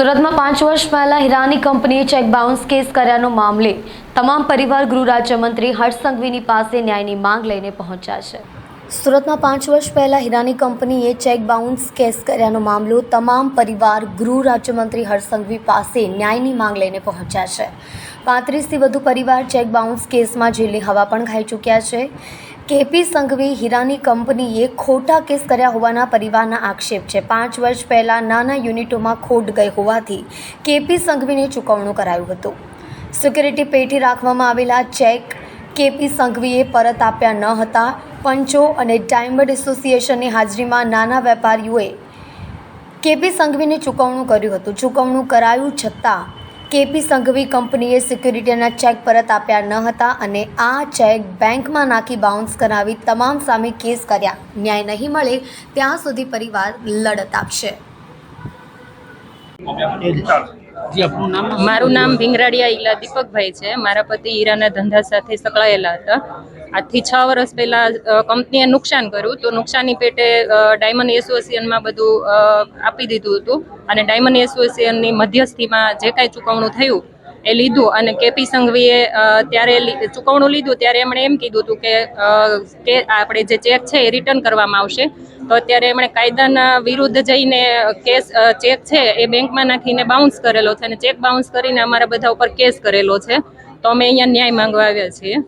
સુરતમાં પાંચ વર્ષ પહેલા હીરાની કંપનીએ ચેક બાઉન્સ કેસ કર્યાનો મામલે તમામ પરિવાર ગૃહ રાજ્યમંત્રી હર્ષ સંઘવીની પાસે ન્યાયની માંગ લઈને પહોંચ્યા છે. સુરતમાં પાંચ વર્ષ પહેલા હીરાની કંપનીએ ચેક બાઉન્સ કેસ કર્યાનો મામલો તમામ પરિવાર ગૃહ રાજ્યમંત્રી હર્ષ સંઘવી પાસે ન્યાયની માંગ લઈને પહોંચ્યા છે. પાંત્રીસથી વધુ પરિવાર ચેક બાઉન્સ કેસમાં જેલની હવા પણ ખાઈ ચૂક્યા છે. કેપી સંઘવી હીરાની કંપનીએ ખોટા કેસ કર્યા હોવાના પરિવારના આક્ષેપ છે. પાંચ વર્ષ પહેલાં નાના યુનિટોમાં ખોટ ગઈ હોવાથી કેપી સંઘવીને ચૂકવણું કરાયું હતું. સિક્યુરિટી પેટી રાખવામાં આવેલા ચેક કેપી સંઘવીએ પરત આપ્યા ન હતા. પંચો અને ડાયમંડ એસોસિએશનની હાજરીમાં નાના વેપારીઓએ કેપી સંઘવીને ચૂકવણું કર્યું હતું. ચૂકવણું કરાયું છતાં કેપી સંઘવી કંપનીએ સિક્યુરિટીના ચેક પરત આપ્યા ન હતા અને આ ચેક બેંકમાં નાખી બાઉન્સ કરાવી તમામ સામે કેસ કર્યા. ન્યાય નહીં મળે ત્યાં સુધી પરિવાર લડત આપશે. મારું નામ ભીંગરાડિયા ઈલા દીપકભાઈ છે. મારા પતિ હીરાના ધંધા સાથે સંકળાયેલા હતા. આજથી છ વર્ષ પહેલા કંપનીએ નુકસાન કર્યું તો નુકસાની પેટે ડાયમંડ એસોસિએશનમાં બધું આપી દીધું હતું. અને ડાયમંડ એસોસિએશનની મધ્યસ્થીમાં જે કાંઈ ચૂકવણું થયું એ લીધું અને કેપી સંઘવીએ ત્યારે ચુકવણું લીધું, ત્યારે એમણે એમ કીધું હતું કે કે આપણે જે ચેક છે એ રિટર્ન કરવામાં આવશે. તો અત્યારે એમણે કાયદાના વિરુદ્ધ જઈને કેસ ચેક છે એ બેંકમાં નાખીને બાઉન્સ કરેલો છે અને ચેક બાઉન્સ કરીને અમારા બધા ઉપર કેસ કરેલો છે. તો અમે અહીંયા ન્યાય માંગવા આવ્યા છીએ.